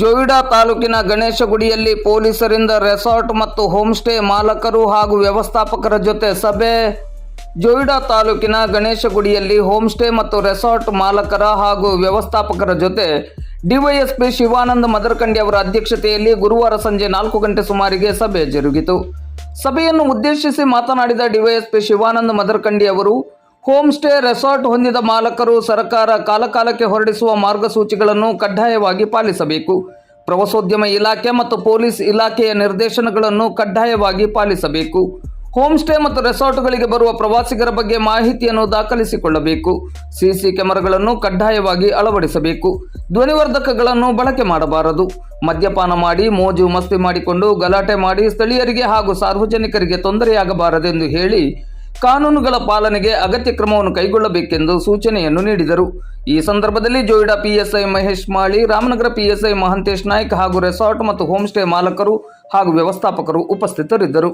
ಜೋಯಿಡಾ ತಾಲೂಕಿನ ಗಣೇಶಗುಡಿಯಲ್ಲಿ ಪೊಲೀಸರಿಂದ ರೆಸಾರ್ಟ್ ಮತ್ತು ಹೋಮ್ಸ್ಟೇ ಮಾಲಕರು ಹಾಗೂ ವ್ಯವಸ್ಥಾಪಕರ ಜೊತೆ ಸಭೆ. ಜೋಯಿಡಾ ತಾಲೂಕಿನ ಗಣೇಶಗುಡಿಯಲ್ಲಿ ಹೋಮ್ಸ್ಟೇ ಮತ್ತು ರೆಸಾರ್ಟ್ ಮಾಲಕರ ಹಾಗೂ ವ್ಯವಸ್ಥಾಪಕರ ಜೊತೆ ಡಿವೈಎಸ್ಪಿ ಶಿವಾನಂದ ಮದರಕಂಡಿ ಅವರ ಅಧ್ಯಕ್ಷತೆಯಲ್ಲಿ ಗುರುವಾರ ಸಂಜೆ ನಾಲ್ಕು ಗಂಟೆ ಸುಮಾರಿಗೆ ಸಭೆ ಜರುಗಿತು. ಸಭೆಯನ್ನು ಉದ್ದೇಶಿಸಿ ಮಾತನಾಡಿದ ಡಿವೈಎಸ್ಪಿ ಶಿವಾನಂದ ಮದರಕಂಡಿ ಅವರು ಹೋಮ್ ಸ್ಟೇ ರೆಸಾರ್ಟ್ ಹೊಂದಿದ ಮಾಲಕರು ಸರ್ಕಾರ ಕಾಲಕಾಲಕ್ಕೆ ಹೊರಡಿಸುವ ಮಾರ್ಗಸೂಚಿಗಳನ್ನು ಕಡ್ಡಾಯವಾಗಿ ಪಾಲಿಸಬೇಕು. ಪ್ರವಾಸೋದ್ಯಮ ಇಲಾಖೆ ಮತ್ತು ಪೊಲೀಸ್ ಇಲಾಖೆಯ ನಿರ್ದೇಶನಗಳನ್ನು ಕಡ್ಡಾಯವಾಗಿ ಪಾಲಿಸಬೇಕು. ಹೋಮ್ ಸ್ಟೇ ಮತ್ತು ರೆಸಾರ್ಟ್ಗಳಿಗೆ ಬರುವ ಪ್ರವಾಸಿಗರ ಬಗ್ಗೆ ಮಾಹಿತಿಯನ್ನು ದಾಖಲಿಸಿಕೊಳ್ಳಬೇಕು. ಸಿಸಿ ಕ್ಯಾಮೆರಾಗಳನ್ನು ಕಡ್ಡಾಯವಾಗಿ ಅಳವಡಿಸಬೇಕು. ಧ್ವನಿವರ್ಧಕಗಳನ್ನು ಬಳಕೆ ಮಾಡಬಾರದು. ಮದ್ಯಪಾನ ಮಾಡಿ, ಮೋಜು ಮಸ್ತಿ ಮಾಡಿಕೊಂಡು ಗಲಾಟೆ ಮಾಡಿ ಸ್ಥಳೀಯರಿಗೆ ಹಾಗೂ ಸಾರ್ವಜನಿಕರಿಗೆ ತೊಂದರೆಯಾಗಬಾರದೆಂದು ಹೇಳಿ ಕಾನೂನುಗಳ ಪಾಲನೆಗೆ ಅಗತ್ಯ ಕ್ರಮವನ್ನು ಕೈಗೊಳ್ಳಬೇಕೆಂದು ಸೂಚನೆಯನ್ನು ನೀಡಿದರು. ಈ ಸಂದರ್ಭದಲ್ಲಿ ಜೋಯಿಡಾ ಪಿಎಸ್ಐ ಮಹೇಶ್ ಮಾಳಿ, ರಾಮನಗರ ಪಿಎಸ್ಐ ಮಹಂತೇಶ್ ನಾಯ್ಕ್ ಹಾಗೂ ರೆಸಾರ್ಟ್ ಮತ್ತು ಹೋಮ್ ಸ್ಟೇ ಮಾಲಕರು ಹಾಗೂ ವ್ಯವಸ್ಥಾಪಕರು ಉಪಸ್ಥಿತರಿದ್ದರು.